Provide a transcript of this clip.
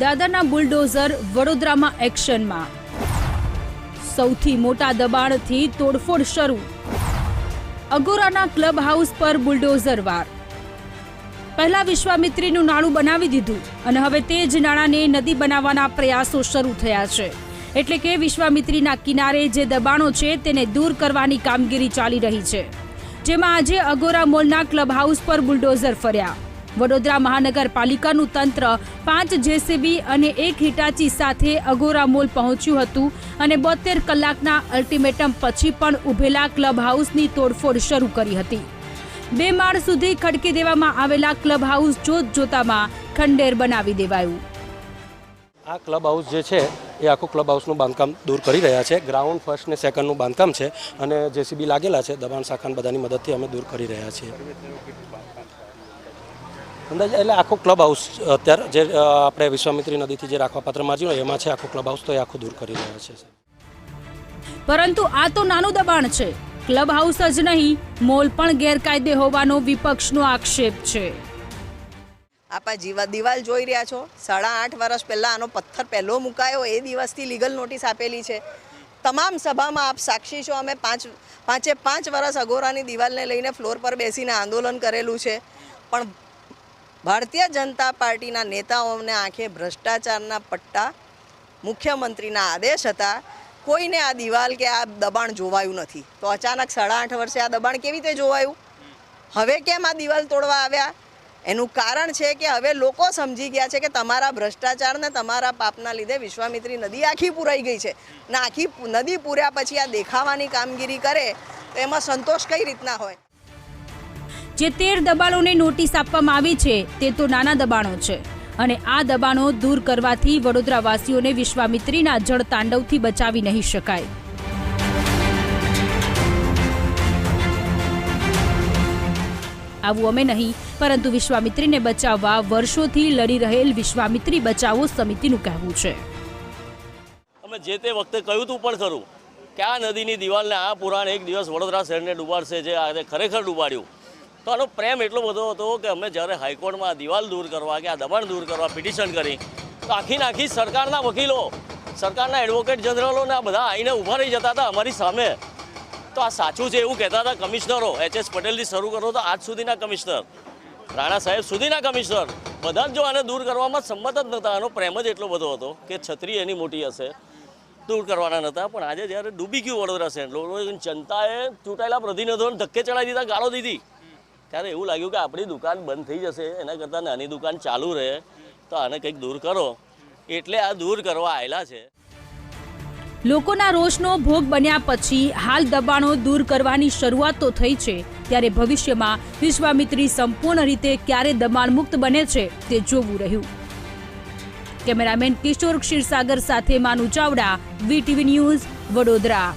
દાદરના bulldozer વડોદરામાં એક્શનમાં. સૌથી મોટા દબાણથી તોડફોડ શરૂ. અગોરાના ક્લબ હાઉસ પર બુલડોઝર વાર. પહેલા વિશ્વામિત્રીનું નાણું બનાવી દીધું અને હવે તે જ નાણાંને નદી બનાવવાના પ્રયાસો શરૂ થયા છે. એટલે કે વિશ્વામિત્રીના કિનારે જે દબાણો છે તેને દૂર કરવાની કામગીરી ચાલી રહી છે. જેમાં આજે અગોરા મોલના ક્લબ હાઉસ પર બુલડોઝર ફર્યા. વડોદરા મહાનગરપાલિકાનું તંત્ર પાંચ જેસીબી અને એક હિટાચી સાથે અગોરા મોલ પહોંચ્યું હતું અને બોતેર કલાકના અલ્ટિમેટમ પછી પણ ઉભેલા ક્લબ હાઉસની તોડફોડ શરૂ કરી હતી. બે માળ સુધી ખડકી દેવામાં આવેલા ક્લબ હાઉસ જોત જોતામાં ખંડેર બનાવી દેવાયું. આ ક્લબ હાઉસ જે છે, એ આખું ક્લબ હાઉસનું બાંધકામ દૂર કરી રહ્યા છે. ગ્રાઉન્ડ ફર્સ્ટ ને સેકન્ડનું બાંધકામ છે અને જેસીબી લાગેલા છે. દબાણ શાખાની બધાની મદદથી અમે દૂર કરી રહ્યા છીએ. અંદાજે એટલે આખો ક્લબ હાઉસ અત્યારે જે આપણે વિશ્વામિત્રી નદીથી જે રાખવા પાત્ર માર્જિન હોય એમાં છે આખો ક્લબ હાઉસ તો એ આખું દૂર કરી રહ્યા છે પરંતુ આ તો નાનું દબાણ છે. ક્લબ હાઉસ જ નહીં મોલ પણ ગેરકાયદે હોવાનો વિપક્ષનો આક્ષેપ છે. આપા જીવા દિવાલ જોઈ રહ્યા છો. સાડા આઠ વર્ષ પહેલાં આનો પથ્થર પહેલો મુકાયો એ દિવસથી લીગલ નોટિસ આપેલી છે. તમામ સભામાં આપ સાક્ષી છો અમે પાંચ પાંચે પાંચ વર્ષ અગોરાની દિવાલને લઈને ફ્લોર પર બેસીને આંદોલન કરેલું છે. પણ ભારતીય જનતા પાર્ટીના નેતાઓને આંખે ભ્રષ્ટાચારના પટ્ટા મુખ્યમંત્રીના આદેશ હતા. કોઈને આ દિવાલ કે આ દબાણ જોવાયું નથી. તો અચાનક સાડા આઠ વર્ષે આ દબાણ કેવી રીતે જોવાયું? હવે કેમ આ દિવાલ તોડવા આવ્યા? એનું કારણ છે કે હવે લોકો સમજી ગયા છે કે તમારા ભ્રષ્ટાચાર ને તમારા પાપના લીધે વિશ્વામિત્રી નદી આખી પૂરાઈ ગઈ છે. ને આખી નદી પૂર્યા પછી આ દેખાવાની કામગીરી કરે તો એમાં સંતોષ કઈ રીતના હોય? જે તેર દબાણોને નોટિસ આપવામાં આવી છે, તે તો નાના દબાણો છે. અને આ દબાણો દૂર કરવાથી વડોદરાવાસીઓને વિશ્વામિત્રીના જળ તાંડવથી બચાવી નહીં શકાય. આવું અમે નહીં, પરંતુ વિશ્વામિત્રીને બચાવવા વર્ષોથી લડી રહેલ વિશ્વામિત્રી બચાવો સમિતિનું કહેવું છે. અમે જે તે વખતે કહ્યું હતું પણ ખરું કે આ નદીની દિવાલને આ પુરાણ એક દિવસ વડોદરા શહેરને ડૂબાડશે જે આજે ખરેખર ડૂબાડ્યું? તો આનો પ્રેમ એટલો બધો હતો કે અમે જ્યારે હાઈકોર્ટમાં દિવાલ દૂર કરવા કે આ દબાણ દૂર કરવા પિટિશન કરી, તો આખી આખી સરકારના વકીલો, સરકારના એડવોકેટ જનરલોને આ બધા આવીને ઊભા રહી જતા હતા અમારી સામે. તો આ સાચું છે એવું કહેતા હતા કમિશનરો એચ એસ પટેલથી શરૂ કરો તો આજ સુધીના કમિશનર રાણા સાહેબ સુધીના કમિશનર બધા જ આને દૂર કરવામાં સંમત જ નહોતા, આનો પ્રેમ જ એટલો બધો હતો કે છત્રી એની મોટી હશે, દૂર કરવાના નહોતા. પણ આજે જ્યારે ડૂબી ગયું વડોદરા શહેર જનતાએ ચૂંટાયેલા પ્રતિનિધિઓને ધક્કે ચડાવી દીધા, ગાળો દીધી. ત્યારે એવું લાગ્યું કે આપણી દુકાન બંધ થઈ જશે, એના કરતાં નાની દુકાન ચાલુ રહે, તો આને કંઈક દૂર કરો. એટલે આ દૂર કરવા આવેલા છે. લોકોના રોષનો ભોગ બન્યા પછી હાલ દબાણો દૂર કરવાની શરૂઆત તો થઈ છે, ત્યારે ભવિષ્યમાં વિશ્વામિત્રી સંપૂર્ણ રીતે ક્યારે દબાણ મુક્ત બને છે તે જોવું રહ્યું. કેમેરામેન કિશોર ક્ષીરસાગર સાથે માનુ ચાવડા વીટીવી ન્યૂઝ, વડોદરા.